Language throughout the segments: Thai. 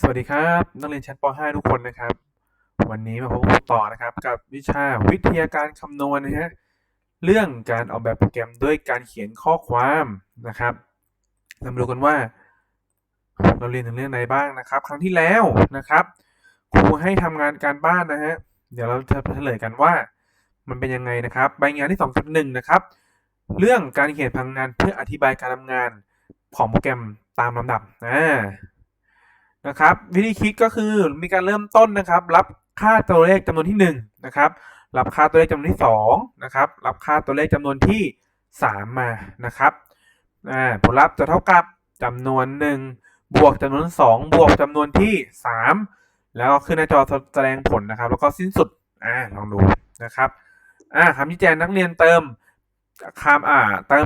สวัสดีครับนักเรียนชั้นป .5 ทุกคนนะครับ วันนี้มาพบกับครูต่อนะครับ กับวิชาวิทยาการคำนวณนะฮะเรื่องการออกแบบโปรแกรมด้วยการเขียนข้อความนะครับเรามาดูกันว่า เราเรียนถึงเรื่องไหนบ้างนะครับ ครั้งที่แล้วนะครับ ครูให้ทำงานการบ้านนะฮะเดี๋ยวเราจะเฉลยกันว่า มันเป็นยังไงนะครับใบงานที่2.1นะครับ เรื่องการเขียนพลังงานเพื่ออธิบายการทำงานของโปรแกรมตามลำดับอ่า นะครับวิธีคิดก็คือมีการเริ่มต้นนะครับ รับค่าตัวเลขจำนวนที่1นะครับรับค่าตัวเลขจำนวนที่2นะครับรับค่าตัวเลขจำนวนที่ 3 มานะครับผลลัพธ์จะเท่ากับจำนวน 1 บวกจำนวน 2 บวกจำนวนที่ 3 แล้วก็ขึ้นหน้าจอแสดงผลนะครับ แล้วก็สิ้นสุดอ่าลองดูนะครับอ่าคำชี้แจงนักเรียนเติมคำอ่าเติม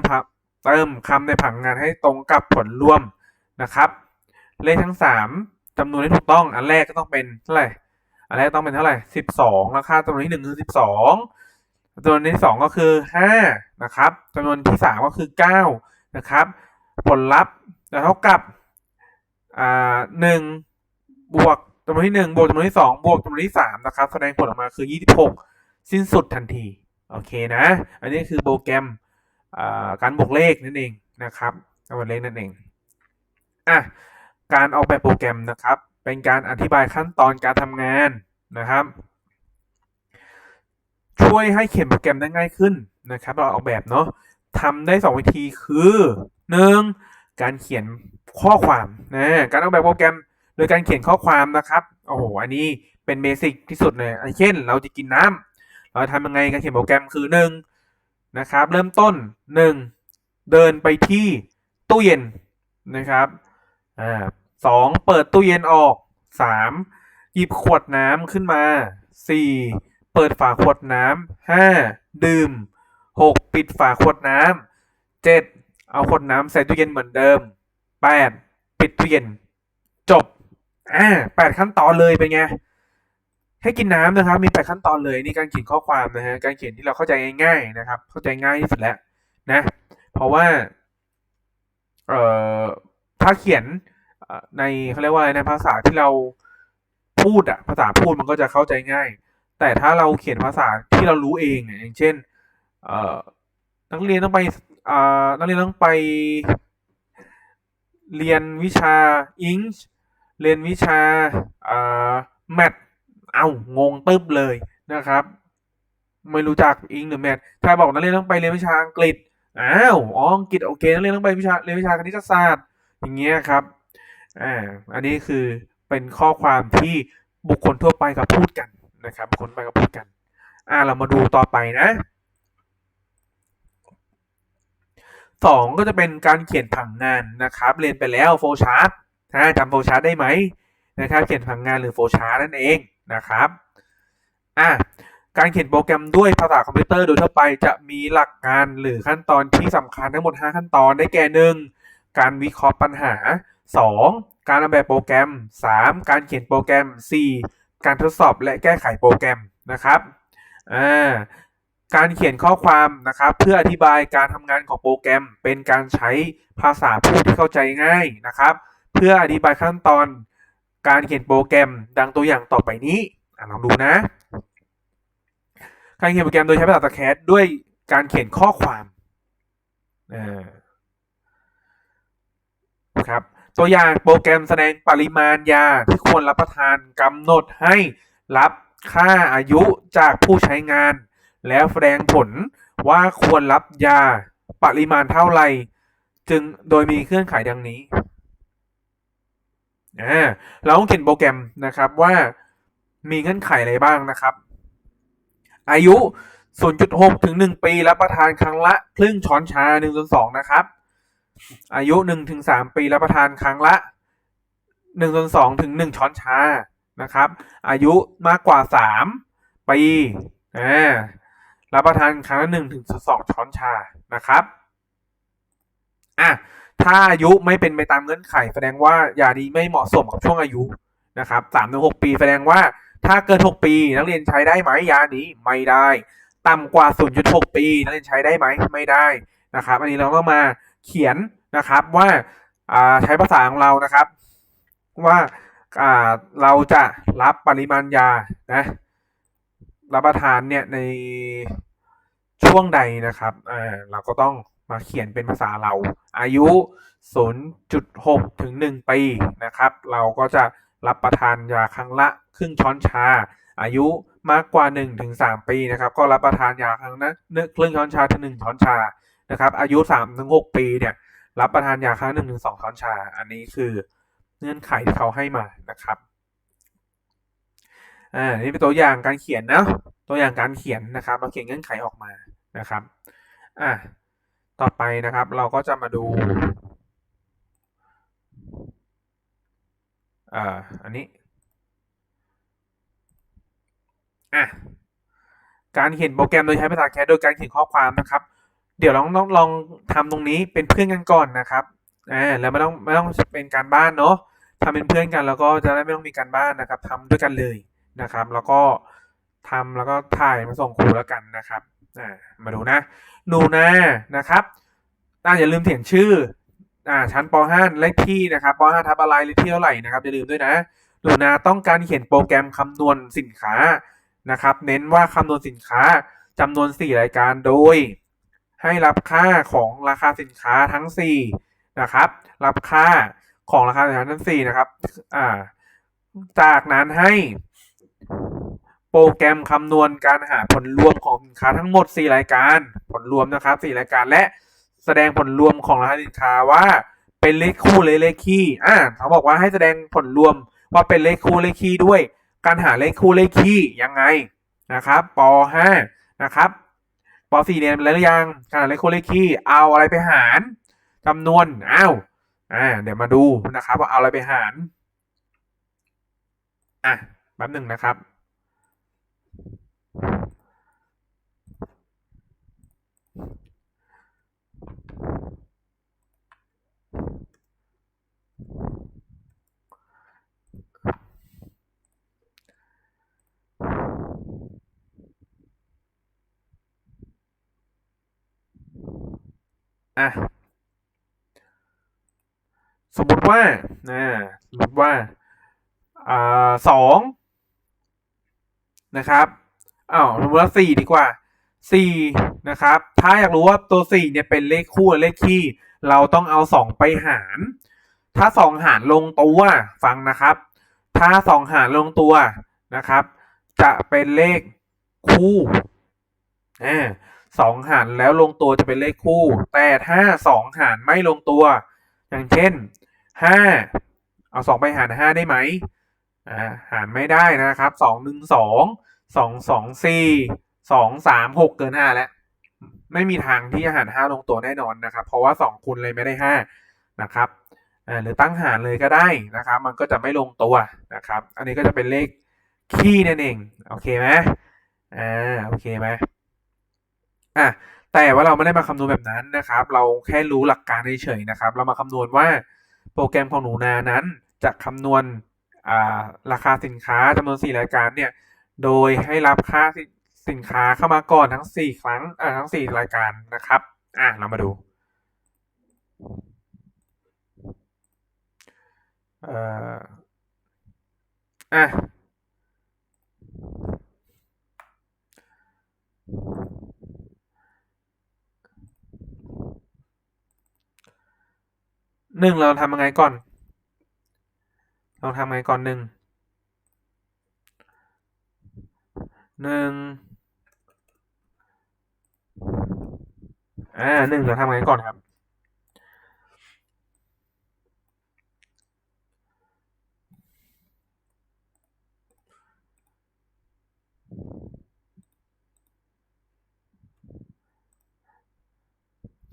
เติมคำในผังงานให้ตรงกับผลรวมนะครับ เลขทั้งสามจำนวนที่ถูกต้อง อันแรกก็ต้องเป็นเท่าไหร่ อันแรกต้องเป็นเท่าไหร่สิบสองราคาจำนวนที่หนึ่งคือสิบสองจำนวนที่สองก็คือห้านะครับจำนวนที่สามก็คือเก้านะครับ ผลลัพธ์จะเท่ากับอ่าหนึ่งบวกจำนวนที่หนึ่งบวกจำนวนที่สองบวกจำนวนที่สามนะครับ แสดงผลออกมาคือยี่สิบหกสิ้นสุดทันที โอเคนะ อันนี้คือโปรแกรมการบวกเลขนั่นเองนะครับการบวกเลขนั่นเองอะ การออกแบบโปรแกรมนะครับ เป็นการอธิบายขั้นตอนการทำงานนะครับ ช่วยให้เขียนโปรแกรมได้ง่ายขึ้นนะครับ เราออกแบบเนาะทำได้ 2 วิธีคือ 1. การเขียนข้อความนะการออกแบบโปรแกรมโดยการเขียนข้อความนะครับโอ้โหอันนี้เป็นเบสิกที่สุดเลยอันเช่น เราจะกินน้ำเราทำยังไงการเขียนโปรแกรมคือ1นะครับ เริ่มต้น 1. เดินไปที่ตู้เย็นนะครับอ่า สองเปิดตู้เย็นออกสามหยิบขวดน้ำขึ้นมาสี่เปิดฝาขวดน้ำห้าดื่มหกปิดฝาขวดน้ำเจ็ดเอาขวดน้ำใส่ตู้เย็นเหมือนเดิมแปดปิดตู้เย็น จบอ่าแปดขั้นตอนเลยเป็นไงให้กินน้ำนะครับ มีแปดขั้นตอนเลยนี่การเขียนข้อความนะฮะการเขียนที่เราเข้าใจง่ายๆนะครับ เข้าใจง่ายที่สุดแล้วนะ เพราะว่าเอ่อถ้าเขียน ในเขาเรียกว่าอะไรในภาษาที่เราพูดอะภาษาพูดมันก็จะเข้าใจง่าย แต่ถ้าเราเขียนภาษาที่เรารู้เองอย่างเช่นเอนักเรียนต้องไปอ่านักเรียนต้องไป เรียนวิชาอิงเรียนวิชาอ่าแมทเอางงตึ๊บเลยนะครับ ไม่รู้จักอิงหรือแมทถ้าบอกนักเรียนต้องไปเรียนวิชาอังกฤษอ้าวอ๋ออังกฤษโอเคนักเรียนต้องไปวิชาเรียนวิชาคณิตศาสตร์ อย่างเงี้ยครับ อ่าอันนี้คือเป็นข้อความที่บุคคลทั่วไปกับพูดกันนะครับบุคคลไปกับพูดกัน อ่าเรามาดูต่อไปนะสองก็จะเป็นการเขียนผังงานนะครับเรียนไปแล้วโฟชาร์ตนะจำโฟชาร์ตได้ไหมนะครับเขียนผังงานหรือโฟชาร์ตนั่นเองนะครับอะการเขียนโปรแกรมด้วยภาษาคอมพิวเตอร์โดยทั่วไปจะมีหลักการหรือขั้นตอนที่สำคัญทั้งหมด 5 ขั้นตอนได้แก่หนึ่งการวิเคราะห์ปัญหา 2. การออกแบบโปรแกรม 3. การเขียนโปรแกรม 4. การทดสอบและแก้ไขโปรแกรมนะครับาการเขียนข้อความนะครับเพื่ออธิบายการทำงานของโปรแกรม เป็นการใช้ภาษาพูดที่เข้าใจง่ายนะครับ เพื่ออธิบายขั้นตอนการเขียนโปรแกรมดังตัวอย่างต่อไปนี้อลองดูนะ การเขียนโปรแกรมโดยใช้ภาษาตะแคสด้วยการเขียนข้อความอ่าครับ ตัวอย่างโปรแกรมแสดงปริมาณยาที่ควรรับประทานกำหนดให้รับค่าอายุจากผู้ใช้งาน แล้วแสดงผลว่าควรรับยาปริมาณเท่าไหร่จึงโดยมีเครื่องขายดังนี้เราต้องเขียนโปรแกรมนะครับว่ามีเงื่อนไขอะไรบ้างนะครับ อายุ 0.6 ถึง 1 ปีรับประทานครั้งละ ครึ่งช้อนชา1ส่วน2นะครับ อายุหนึ่งถึงสามปีรับประทานครั้งละหนึ่งส่วนสองถึงหนึ่งช้อนชานะครับ อายุมากกว่าสามปีรับประทานครั้งละหนึ่งถึงสองช้อนชานะครับอะถ้าอายุไม่เป็นไปตามเงื่อนไข แสดงว่ายานี้ไม่เหมาะสมกับช่วงอายุนะครับสามถึงหกปีแสดงว่าถ้าเกินหกปี นักเรียนใช้ได้ไหมยานี้ไม่ได้ ต่ำกว่า 0.6 ปี นักเรียนใช้ได้ไหมไม่ได้นะครับ อันนี้เราก็มา เขียนนะครับว่าใช้ภาษาของเรานะครับ ว่าเราจะรับปริมาณยานะรับประทานเนี่ยในช่วงใดนะครับเราก็ต้องมาเขียนเป็นภาษาเรา อายุ 0.6 ถึง 1 ปีนะครับ เราก็จะรับประทานยาครั้งละครึ่งช้อนชา อายุมากกว่า1ถึง3ปีนะครับ ก็รับประทานยาครั้งละเนื้อครึ่งช้อนชาถึง1ช้อนชา นะครับอายุ3ถึง6ปีเนี่ยรับประทานยาครั้งหนึ่งถึงสองช้อนชา อันนี้คือเงื่อนไขที่เขาให้มานะครับอ่านี่เป็นตัวอย่างการเขียนนะตัวอย่างการเขียนนะครับเราเขียนเงื่อนไขออกมานะครับอ่าต่อไปนะครับเราก็จะมาดูอ่าอันนี้อะการเขียนโปรแกรมโดยใช้ภาษาแคสโดยการเขียนข้อความนะครับ เดี๋ยวลองลองลองทำตรงนี้เป็นเพื่อนกันก่อนนะครับอ่าแล้วไม่ต้องไม่ต้องเป็นการบ้านเนาะทำเป็นเพื่อนกันแล้วก็จะได้ไม่ต้องมีการบ้านนะครับทำด้วยกันเลยนะครับ แล้วก็ทำแล้วก็ถ่ายมาส่งครูแล้วกันนะครับอ่ามาดูนะหนูนานะครับอ่าอย่าลืมเขียนชื่ออ่าชั้นป .5 เลขที่นะครับป .5 ทับอะไรเลขที่เท่าไหร่นะครับอย่าลืมด้วยนะหนูนาต้องการเขียนโปรแกรมคำนวณสินค้านะครับ เน้นว่าคำนวณสินค้าจำนวน 4 รายการโดย ให้รับค่าของราคาสินค้าทั้ง 4 นะครับ รับค่าของราคาสินค้าทั้ง 4 นะครับอ่าจากนั้นให้โปรแกรมคำนวณการหาผลรวมของสินค้าทั้งหมด 4 รายการ ผลรวมนะครับ 4 รายการและแสดงผลรวมของราคาสินค้าว่าเป็นเลขคู่หรือเลขคี่อ่าเขาบอกว่าให้แสดงผลรวมว่าเป็นเลขคู่เลขคี่ด้วย การหาเลขคู่เลขคี่ยังไงนะครับป .5 นะครับ ป .4 เรียนไปแล้วหรือยังการเลขคู่เลขคี่เอาอะไรไปหารจำนวนอ้าวอ่าเดี๋ยวมาดูนะครับว่าเอาอะไรไปหารอะแป๊บหนึ่งนะครับ อะสมมติว่านะสมมติว่าอ่าสองนะครับอ้าวสมมติว่าสี่ดีกว่าสี่นะครับ ถ้าอยากรู้ว่าตัวสี่เนี่ยเป็นเลขคู่เลขคี่ เราต้องเอาสองไปหาร ถ้าสองหารลงตัวฟังนะครับ ถ้าสองหารลงตัวนะครับ จะเป็นเลขคู่อ่า สองหารแล้วลงตัวจะเป็นเลขคู่ แต่ถ้าสองหารไม่ลงตัว อย่างเช่นห้าเอาสองไปหารห้าได้ไหมอ่าหารไม่ได้นะครับสองหนึ่งสองสองสองสี่สองสามหกเกินห้าแล้ว ไม่มีทางที่จะหารห้าลงตัวแน่นอนนะครับ เพราะว่าสองคูณเลยไม่ได้ห้านะครับอ่าหรือตั้งหารเลยก็ได้นะครับ มันก็จะไม่ลงตัวนะครับ อันนี้ก็จะเป็นเลขคี่นั่นเอง โอเคไหมอ่าโอเคไหม อะแต่ว่าเราไม่ได้มาคำนวณแบบนั้นนะครับ เราแค่รู้หลักการเฉยๆนะครับ เรามาคำนวณว่าโปรแกรมของหนูนานั้นจะคำนวณราคาสินค้าจำนวน 4 รายการเนี่ย โดยให้รับค่าสิสินค้าเข้ามาก่อนทั้ง 4 ครั้งทั้ง 4 รายการนะครับ อะเรามาดูเอ่ออะ หนึ่งเราทำยังไงก่อน เราทำยังไงก่อนหนึ่งหนึ่งอ่าหนึ่งเราทำไงก่อนครับ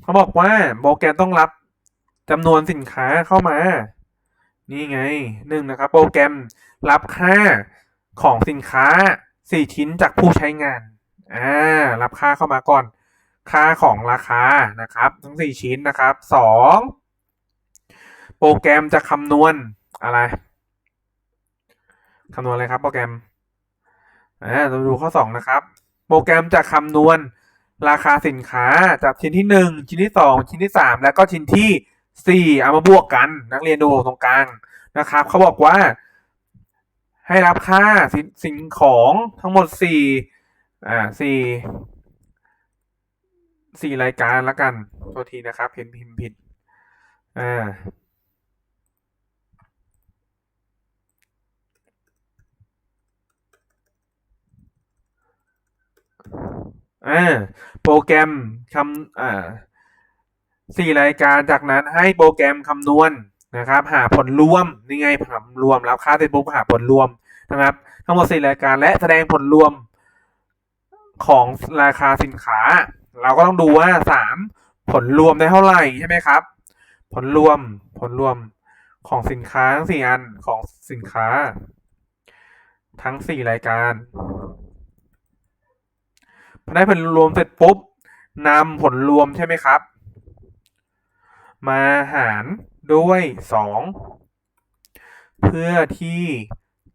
เขาบอกว่าโปรแกรมต้องรับ จำนวนสินค้าเข้ามา นี่ไงหนึ่งนะครับ โปรแกรมรับค่าของสินค้าสี่ชิ้นจากผู้ใช้งานอ่ารับค่าเข้ามาก่อน ค่าของราคานะครับ ทั้งสี่ชิ้นนะครับสองโปรแกรมจะคำนวณอะไรคำนวณอะไรครับ โปรแกรมอ่าเราดูข้อสองนะครับ โปรแกรมจะคำนวณราคาสินค้าจากชิ้นที่หนึ่งชิ้นที่สองชิ้นที่สามแล้วก็ชิ้นที่ สี่เอามาบวกกัน นักเรียนดูตรงกลางนะครับเขาบอกว่า ให้รับค่าสินสิ่งของทั้งหมดสี่อ่าสี่สี่รายการละกันโทษทีนะครับเห็นพิมพ์ผิดอ่าอ่าโปรแกรมคำอ่า สี่รายการจากนั้นให้โปรแกรมคำนวณนะครับ หาผลรวมนี่ไงผลรวมรับค่าเสร็จปุ๊บหาผลรวมนะครับ ทั้งหมดสี่รายการและแสดงผลรวมของราคาสินค้า เราก็ต้องดูว่าสามผลรวมได้เท่าไหร่ใช่ไหมครับ ผลรวมผลรวมของสินค้าทั้งสี่อันของสินค้า ทั้งสี่รายการพอได้ผลรวมเสร็จปุ๊บนำผลรวมใช่ไหมครับ มาหารด้วยสองเพื่อที่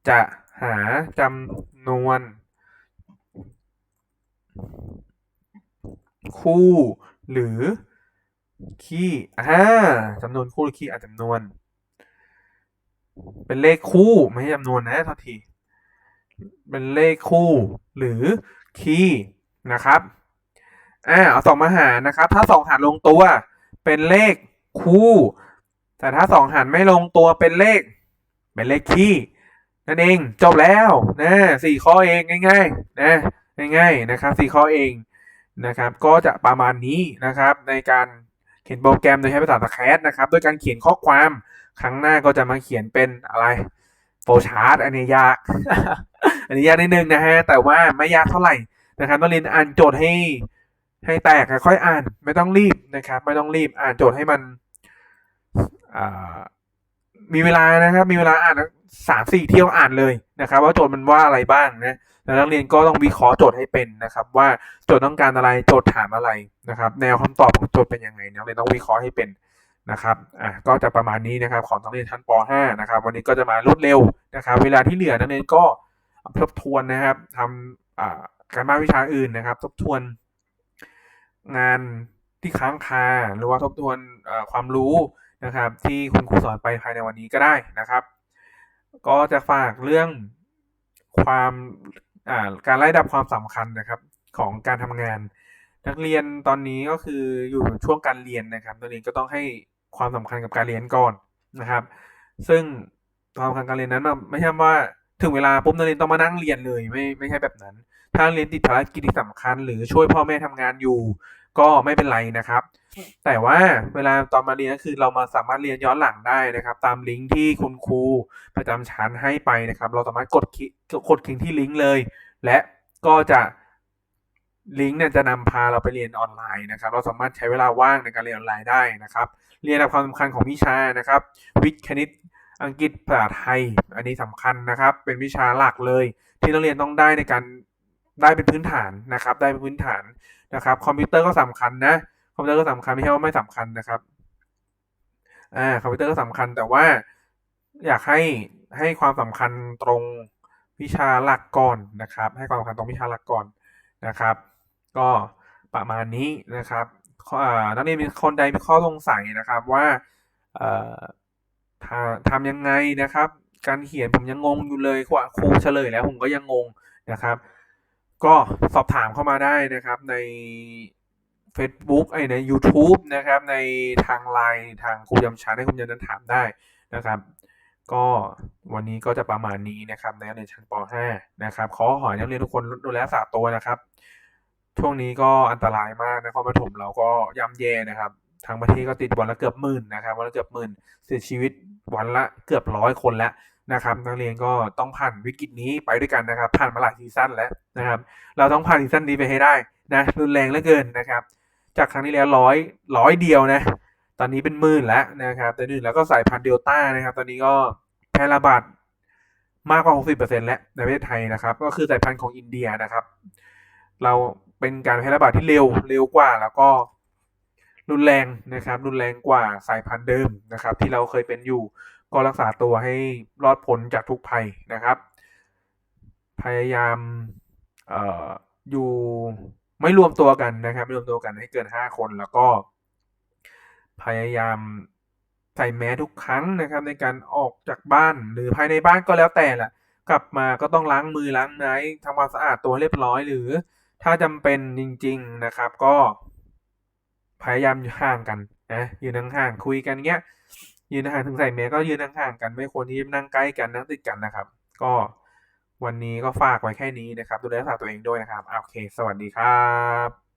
จะหาจำนวน คู่หรือคี่อ่าจำนวนคู่หรือคี่อาจำนวน เป็นเลขคู่ไม่ใช่จำนวนนะโทษที เป็นเลขคู่หรือคีย์นะครับอ่าเอาสองมาหารนะครับ ถ้าสองหารลงตัวเป็นเลข คู่ แต่ถ้าสองหารไม่ลงตัวเป็นเลข เป็นเลขคีย์นั่นเองจบแล้วนะสี่ข้อเองง่ายๆนะง่ายๆนะครับสี่ข้อเองนะครับ ก็จะประมาณนี้นะครับ ในการเขียนโปรแกรมโดยใช้ภาษาสแคสนะครับโดยการเขียนข้อความครั้งหน้าก็จะมาเขียนเป็นอะไรโฟชาร์ตอันนี้ยาก อันนี้ยากนิดนึงนะฮะแต่ว่าไม่ยากเท่าไหร่นะครับต้องเรียนอ่านโจทย์ให้ให้แตกค่อยอ่าน ไม่ต้องรีบนะครับ ไม่ต้องรีบอ่านโจทย์ให้มัน มีเวลานะครับ มีเวลาอ่านสามสี่เที่ยวอ่านเลยนะครับ ว่าโจทย์มันว่าอะไรบ้างนะแล้วนักเรียนก็ต้องวิเคราะห์โจทย์ให้เป็นนะครับ ว่าโจทย์ต้องการอะไรโจทย์ถามอะไรนะครับ แนวคำตอบของโจทย์เป็นยังไงนักเรียนต้องวิเคราะห์ให้เป็นนะครับอะก็จะประมาณนี้นะครับของนักเรียนชั้นป .5 นะครับ วันนี้ก็จะมารวดเร็วนะครับ เวลาที่เหลือนักเรียนก็ทบทวนนะครับทำอ่าการบ้านวิชาอื่นนะครับ ทบทวน งานที่ค้างคาหรือว่าทบทวนความรู้ นะครับ ที่คุณครูสอนไปภายในวันนี้ก็ได้นะครับ ก็จะฝากเรื่องความการไล่ดับความสำคัญนะครับของการทำงาน นักเรียนตอนนี้ก็คืออยู่ช่วงการเรียนนะครับนักเรียนก็ต้องให้ความสำคัญกับการเรียนก่อนนะครับ ซึ่งความสำคัญการเรียนนั้นไม่ใช่ว่าถึงเวลาปุ๊บนักเรียนต้องมานั่งเรียนเลยไม่ไม่ใช่แบบนั้น ถ้าเรียนติดภารกิจที่สำคัญ หรือช่วยพ่อแม่ทำงานอยู่ ก็ไม่เป็นไรนะครับ แต่ว่าเวลาตอนมาเรียนก็คือเรามาสามารถเรียนย้อนหลังได้นะครับ ตามลิงก์ที่คุณครูประจำชั้นให้ไปนะครับ เราสามารถกดคลิกกดคลิกที่ลิงก์เลย และก็จะลิงก์เนี่ยจะนำพาเราไปเรียนออนไลน์นะครับ เราสามารถใช้เวลาว่างในการเรียนออนไลน์ได้นะครับ เรียนความสำคัญของวิชานะครับ วิทย์คณิตอังกฤษภาษาไทย อันนี้สำคัญนะครับ เป็นวิชาหลักเลย ที่นักเรียนต้องได้ในการได้เป็นพื้นฐานนะครับ ได้เป็นพื้นฐาน นะครับคอมพิวเตอร์ก็สำคัญนะคอมพิวเตอร์ก็สำคัญไม่ใช่ว่าไม่สำคัญนะครับอ่าคอมพิวเตอร์ก็สำคัญแต่ว่าอยากให้ให้ความสำคัญตรงวิชาหลักก่อนนะครับ ให้ความสำคัญตรงวิชาหลักก่อนนะครับ ก็ประมาณนี้นะครับนักเรียนมีคนใดมีข้อสงสัยนะครับว่าทำยังไงนะครับ การเขียนผมยังงงอยู่เลยครูเฉลยแล้วผมก็ยังงงนะครับ ก็สอบถามเข้ามาได้นะครับใน Facebook ไอใน YouTube นะครับ ในทางไลน์ทางครูยำชั้นให้คุณยันนั้นถามได้นะครับ ก็วันนี้ก็จะประมาณนี้นะครับในเรียนชั้นป .5 นะครับ ขอขอนักเรียนทุกคนดูแลสาตัวนะครับ ช่วงนี้ก็อันตรายมากนะครปฐมเราก็ย่ำแย่นะครับ ทางประเทศก็ติดวันละเกือบหมื่นนะครับ วันละเกือบหมื่นเสียชีวิตวันละเกือบร้อยคนแล้ว นะครับนักเรียนก็ต้องผ่านวิกฤตนี้ไปด้วยกันนะครับ ผ่านมาหลายซีซั่นแล้วนะครับ เราต้องผ่านซีซั่นนี้ไปให้ได้นะรุนแรงเหลือเกินนะครับ จากครั้งที่แล้วร้อยร้อยเดียวนะ ตอนนี้เป็นหมื่นแล้วนะครับแต่หนึ่งแล้วก็สายพันธุ์เดลต้านะครับ ตอนนี้ก็แพร่ระบาดมากกว่า 60%แล้วในประเทศไทยนะครับ ก็คือสายพันธุ์ของอินเดียนะครับ เราเป็นการแพร่ระบาดที่เร็วเร็วกว่าแล้วก็รุนแรงนะครับ รุนแรงกว่าสายพันธุ์เดิมนะครับ ที่เราเคยเป็นอยู่ ก็รักษาตัวให้รอดพ้นจากทุกภัยนะครับ พยายามอออยู่ไม่รวมตัวกันนะครับไม่รวมตัวกันให้เกินห้าคนแล้วก็ พยายามใส่แมสทุกครั้งนะครับ ในการออกจากบ้านหรือภายในบ้านก็แล้วแต่แหละกลับมาก็ต้องล้างมือล้างไม้ทำความสะอาดตัวให้เรียบร้อย หรือ ถ้าจำเป็นจริง ๆนะครับ ก็พยายามอยู่ห่างกันนะอยืนห่างๆคุยกันเงี้ย ยืนห่างถึงใส่แมสก็ยืนห่างๆกันไม่ควรที่จะนั่งใกล้กันนั่งติดกันนะครับ ก็วันนี้ก็ฝากไว้แค่นี้นะครับ ดูแลรักษาตัวเองด้วยนะครับอะโอเค สวัสดีครับ